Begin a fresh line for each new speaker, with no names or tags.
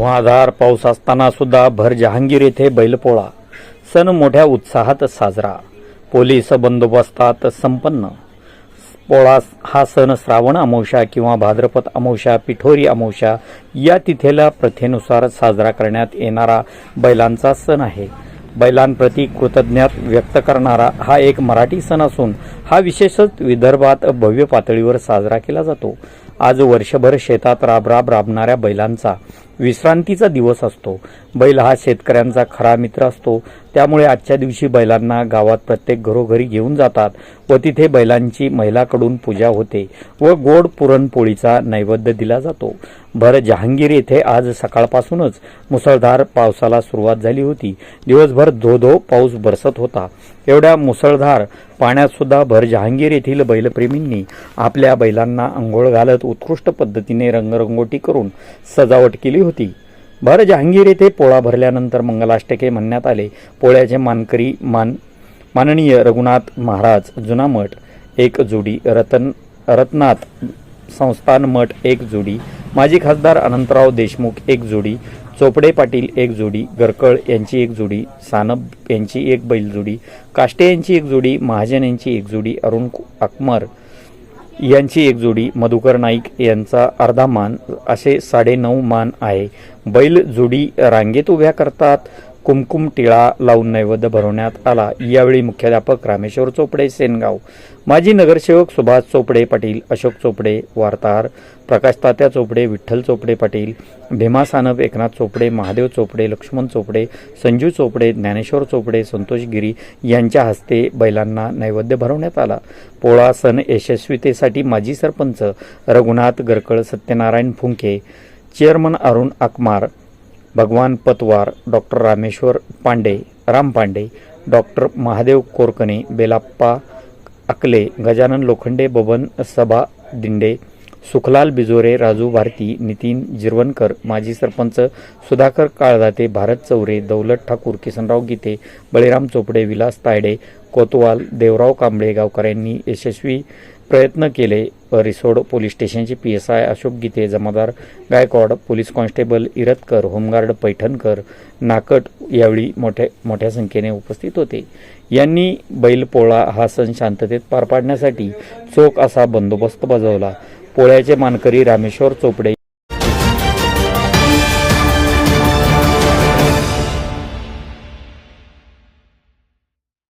मुहाधार पाऊस असताना सुद्धा भर जहांगीर येथे बैलपोळा. सण मोठ्या उत्साहात साजरा. पोलीस बंदोबस्तात संपन्न. पोळा हा सण श्रावण अमावशा किंवा भाद्रपद अमावशा पिठोरी अमावश्या या तिथेला प्रथेनुसार साजरा करण्यात येणारा बैलांचा सण आहे. बैलांप्रती कृतज्ञात व्यक्त करणारा हा एक मराठी सण असून हा विशेषच विदर्भात भव्य पातळीवर साजरा केला जातो. आज वर्षभर शेतात राबराब राबणाऱ्या बैलांचा विश्रांतीचा दिवस असतो. बैल हा शेतकऱ्यांचा खरा मित्र असतो. त्यामुळे आजच्या दिवशी बैलांना गावात प्रत्येक घरोघरी घेऊन जातात व तिथे बैलांची महिलाकडून पूजा होते व गोड पुरणपोळीचा नैवेद्य दिला जातो. भर जहांगीर येथे आज सकाळपासूनच मुसळधार पावसाला सुरुवात झाली होती. दिवसभर धो धो पाऊस बरसत होता. एवढ्या मुसळधार पाण्यात सुद्धा भर जहांगीर येथील बैलप्रेमींनी आपल्या बैलांना आंघोळ घालत उत्कृष्ट पद्धतीने रंगरंगोटी करून सजावट केली होती. भर जहांगीर येथे पोळा भरल्यानंतर मंगलाष्टके म्हणण्यात आले. पोळ्याचे मानकरी मान माननीय रघुनाथ महाराज जुना मठ एक जोडी रतन रत्नात संस्थान मठ एक जोडी माजी खासदार अनंतराव देशमुख एक जोडी चोपडे पाटील एक जोडी गरकळ यांची एक जोडी सानप यांची एक बैलजोडी काष्टे यांची एक जोडी महाजन यांची एक जोडी अरुण अकमर यांची एक जोडी मधुकर नाईक यांचा अर्धा मान असे साडेनऊ मान आहे. बैल जोडी रांगेत उभ्या करतात. कुमकुम टिळा लावून नैवेद्य भरवण्यात आला. यावेळी मुख्याध्यापक रामेश्वर चोपडे सेनगाव. माजी नगरसेवक सुभाष चोपडे पाटील अशोक चोपडे वार्ताहर प्रकाश तात्या चोपडे विठ्ठल चोपडे पाटील भीमा सानप एकनाथ चोपडे महादेव चोपडे लक्ष्मण चोपडे संजू चोपडे ज्ञानेश्वर चोपडे संतोष गिरी यांच्या हस्ते बैलांना नैवेद्य भरवण्यात आला. पोळा सण यशस्वीतेसाठी माजी sarpanch Raghunath Garkal Satyanarayan Phunke chairman Arun Akmar Bhagwan Patwar doctor Rameshwar Pande Ram Pande doctor Mahadev Korkane Belappa Akle Gajanan Lokhande Baban सभा दिंडे सुखलाल बिजोरे राजू भारती नितीन जिरवणकर माजी सरपंच सुधाकर काळदाते भारत चौरे दौलत ठाकूर किसनराव गीते बळीराम चोपडे विलास तायडे कोतवाल देवराव कांबळे गावकर यांनी यशस्वी प्रयत्न केले. रिसोड पोलीस स्टेशनचे P S I Ashok Gite Jamadar Gaikwad police constable Irtakar home guard Paithankar Nakat यावेळी मोठ्या मोठ्या संख्येने उपस्थित होते. यांनी बैलपोळा हा सण शांततेत पार पाडण्यासाठी चोख असा बंदोबस्त बजावला. पोळ्याचे मानकरी रामेश्वर चोपडे.